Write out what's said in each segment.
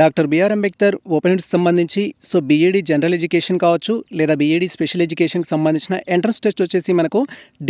Doctor BR Ambedkar open సంబంధించి so BEd general education కావచ్చు లేదా బీఈడీ స్పెషల్ ఎడ్యుకేషన్కి సంబంధించిన ఎంట్రన్స్ టెస్ట్ వచ్చేసి మనకు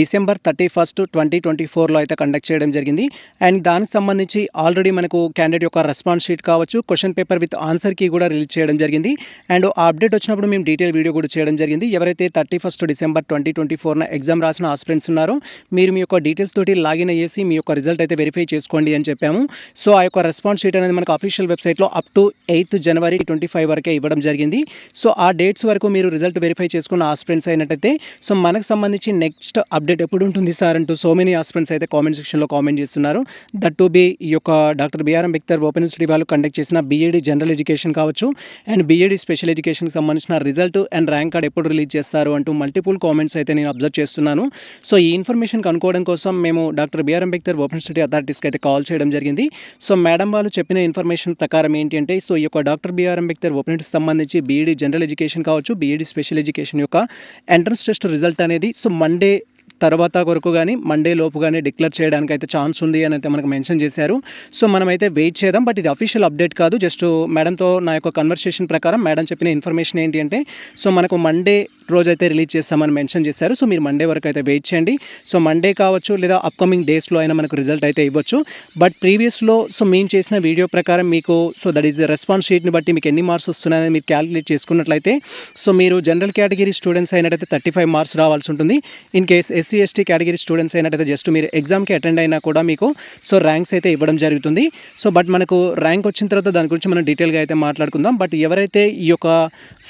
December thirty first twenty twenty ఫోర్లో అయితే కండక్ట్ చేయడం జరిగింది. అండ్ దానికి సంబంధించి ఆల్రెడీ మనకు క్యాండిడేట్ యొక్క రెస్పాన్స్ షీట్ కావచ్చు క్వశ్చన్ పేపర్ విత్ ఆన్సర్కి కూడా రిలీజ్ చేయడం జరిగింది. అండ్ ఆ అప్డేట్ వచ్చినప్పుడు మేము డీటెయిల్ వీడియో కూడా చేయడం జరిగింది. ఎవరైతే thirty first December twenty twenty ఫోర్న exam రాసిన ఆస్పిరెంట్స్ ఉన్నారో మీరు మీ యొక్క డీటెయిల్స్ తోటి లాగిన్ అయ్యేసి మీ యొక్క రిజల్ట్ అయితే వెరిఫై చేసుకోండి అని చెప్పాము. సో ఆ యొక్క రెస్పాన్స్ షీట్ అనేది మనకు అఫీషియల్ వెబ్సైట్లో up to eighth January twenty five వరకే ఇవ్వడం జరిగింది. సో ఆ డేట్స్ వరకు మీరు రిజల్ట్ వెరిఫై చేసుకున్న ఆస్పిరెంట్స్ అయినట్టయితే సో మనకు సంబంధించి నెక్స్ట్ అప్డేట్ ఎప్పుడు ఉంటుంది సార్ అంటూ సో మెనీ ఆస్పిరెంట్స్ అయితే కామెంట్ సెక్షన్లో కామెంట్ చేస్తున్నారు. దట్ టు బి ఈ యొక్క doctor BR Ambedkar open university వాళ్ళు కండక్ట్ చేసిన బీఏడీ జనరల్ ఎడ్యుకేషన్ కావచ్చు అండ్ బీఏడీ స్పెషల్ ఎడ్యుకేషన్కి సంబంధించిన రిజల్ట్ అండ్ ర్యాంక్ కార్డ్ ఎప్పుడు రిలీజ్ చేస్తారు అంటూ మల్టిపుల్ కామెంట్స్ అయితే నేను అబ్జర్వ్ చేస్తున్నాను. సో ఈ ఇన్ఫర్మేషన్ కనుక్కోవడం కోసం మేము doctor BR Ambedkar open university అథారిటీస్కి అయితే కాల్ చేయడం జరిగింది. సో మేడం వాళ్ళు చెప్పిన ఇన్ఫర్మేషన్ ప్రకారం ఏంటి అంటే సో ఈ యొక్క డాక్టర్ బిఆర్ అంబేద్కర్ ఓపెన్ సంబంధించి బీఈడీ జనరల్ ఎడ్యుకేషన్ కావచ్చు బీఈడి స్పెషల్ ఎడ్యుకేషన్ యొక్క ఎంట్రన్స్ టెస్ట్ రిజల్ట్ అనేది సో మండే తర్వాత కొరకు కానీ మండే లోపు కానీ డిక్లేర్ చేయడానికి అయితే ఛాన్స్ ఉంది అని అయితే మనకు మెన్షన్ చేశారు. సో మనమైతే వెయిట్ చేద్దాం బట్ ఇది అఫీషియల్ అప్డేట్ కాదు. జస్ట్ మేడంతో నా యొక్క కన్వర్సేషన్ ప్రకారం మేడం చెప్పిన ఇన్ఫర్మేషన్ ఏంటి అంటే సో మనకు మండే రోజు అయితే రిలీజ్ చేస్తామని మెన్షన్ చేశారు. సో మీరు మండే వరకు అయితే వెయిట్ చేయండి. సో మండే కావచ్చు లేదా అప్కమింగ్ డేస్లో అయినా మనకు రిజల్ట్ అయితే ఇవ్వచ్చు. బట్ ప్రీవియస్లో సో మేము చేసిన వీడియో ప్రకారం మీకు సో దట్ ఈస్ రెస్పాన్స్ షీట్ని బట్టి మీకు ఎన్ని మార్క్స్ వస్తున్నాయని మీరు క్యాలిక్యులేట్ చేసుకున్నట్లయితే సో మీరు జనరల్ కేటగిరీ స్టూడెంట్స్ అయినట్టయితే థర్టీ ఫైవ్ మార్క్స్ రావాల్సి ఉంటుంది. In case SC ST category students అయినట్టయితే జస్ట్ మీరు ఎగ్జామ్కి అటెండ్ అయినా కూడా మీకు సో ర్యాంక్స్ అయితే ఇవ్వడం జరుగుతుంది. సో బట్ మనకు ర్యాంక్ వచ్చిన తర్వాత దాని గురించి మనం డీటెయిల్గా అయితే మాట్లాడుకుందాం. బట్ ఎవరైతే ఈ యొక్క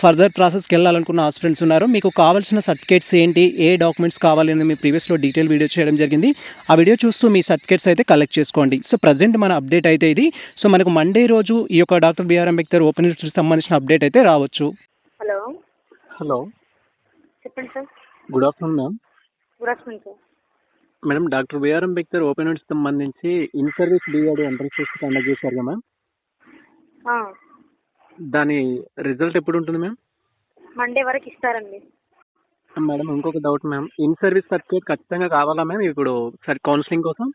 ఫర్దర్ ప్రాసెస్కి వెళ్ళాలనుకున్న ఆస్పిరెంట్స్ ఉన్నారో మీకు కావాల్సిన సర్టిఫికేట్స్ ఏంటి ఏ డాక్యుమెంట్స్ కావాలి అని మీ ప్రీవియస్లో డీటెయిల్ వీడియో చేయడం జరిగింది. ఆ వీడియో చూస్తూ మీ సర్టిఫికేట్స్ అయితే కలెక్ట్ చేసుకోండి. సో ప్రజెంట్ మన అప్డేట్ అయితే ఇది. సో మనకు మండే రోజు ఈ యొక్క డాక్టర్ బిఆర్ అంబేద్కర్ ఓపెన్ సంబంధించిన అప్డేట్ అయితే రావచ్చు. హలో. హలో. చెప్పండి sir. Good afternoon ma'am good afternoon sir madam doctor BR Ambedkar open యూనివర్సిటీకి సంబంధించి in service BEd entrance test conduct చేశారు కదా మ్యామ్ ఆ, దాని రిజల్ట్ ఎప్పుడు ఉంటుంది మ్యామ్ మండే వరకు ఇస్తారండి. మేడం ఇంకొక doubt ma'am in service certificate ఖచ్చితంగా కావాలా మ్యామ్ ఇప్పుడు సర్ కౌన్సిలింగ్ కోసం?